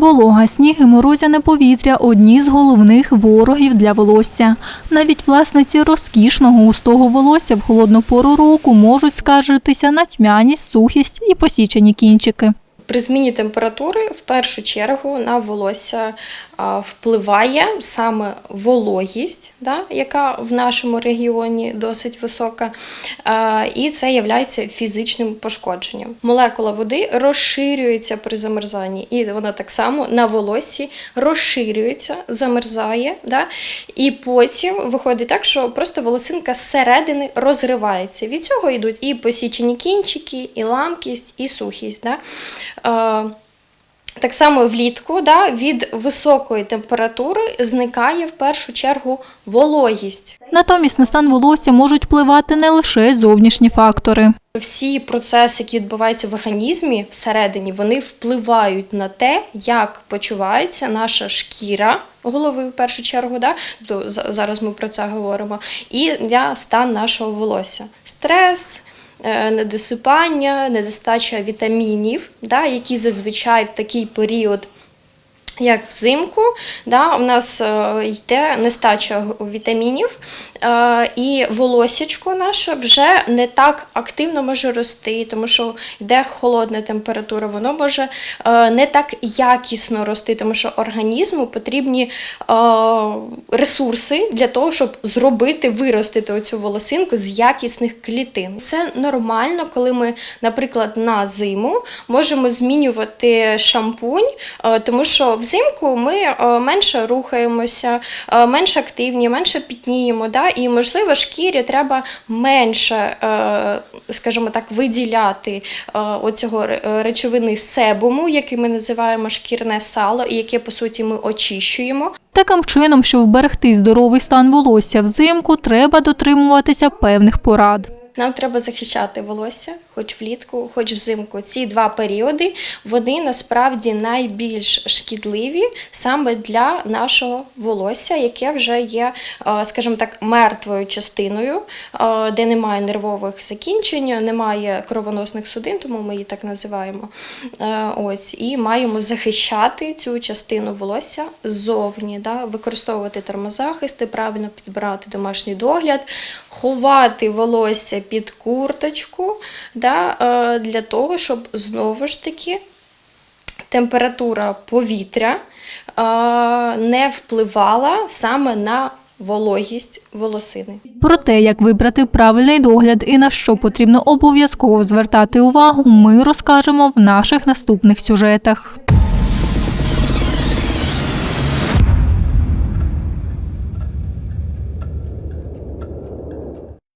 Волога, сніг і морозяне повітря одні з головних ворогів для волосся. Навіть власниці розкішного густого волосся в холодну пору року можуть скаржитися на тьмяність, сухість і посічені кінчики. При зміні температури в першу чергу на волосся впливає саме вологість, да, яка в нашому регіоні досить висока, і це є фізичним пошкодженням. Молекула води розширюється при замерзанні, і вона так само на волоссі розширюється, замерзає, да, і потім виходить так, що просто волосинка зсередини розривається. Від цього йдуть і посічені кінчики, і ламкість, і сухість. Да. Е, Так само влітку да, від високої температури зникає в першу чергу вологість. Натомість на стан волосся можуть впливати не лише зовнішні фактори. Всі процеси, які відбуваються в організмі всередині, вони впливають на те, як почувається наша шкіра голови в першу чергу. Да? Зараз ми про це говоримо, і для стан нашого волосся. Стрес. Е, Недосипання, недостача вітамінів, да, які зазвичай в такий період як взимку, да, у нас е, йде нестача вітамінів, е, і волосічко наше вже не так активно може рости, тому що йде холодна температура, воно може е, не так якісно рости, тому що організму потрібні ресурси для того, щоб зробити, виростити оцю волосинку з якісних клітин. Це нормально, коли ми, наприклад, на зиму можемо змінювати шампунь, тому що взимку ми е, менше рухаємося, е, менш активні, менше пітніємо. Да? І, можливо, шкірі треба менше, е, скажімо так, виділяти оцього речовини себуму, який ми називаємо шкірне сало, і яке, по суті, ми очищуємо. Таким чином, щоб вберегти здоровий стан волосся взимку, треба дотримуватися певних порад. Нам треба захищати волосся, хоч влітку, хоч взимку. Ці два періоди вони насправді найбільш шкідливі саме для нашого волосся, яке вже є, е, скажімо так, мертвою частиною, е, де немає нервових закінчень, немає кровоносних судин, тому ми її так називаємо. Е, Ось і маємо захищати цю частину волосся ззовні, да? використовувати термозахисти, правильно підбирати домашній догляд, ховати волосся під курточку, да? е, для того, щоб знову ж таки температура повітря е, не впливала саме на вологість волосини. Про те, як вибрати правильний догляд і на що потрібно обов'язково звертати увагу, ми розкажемо в наших наступних сюжетах.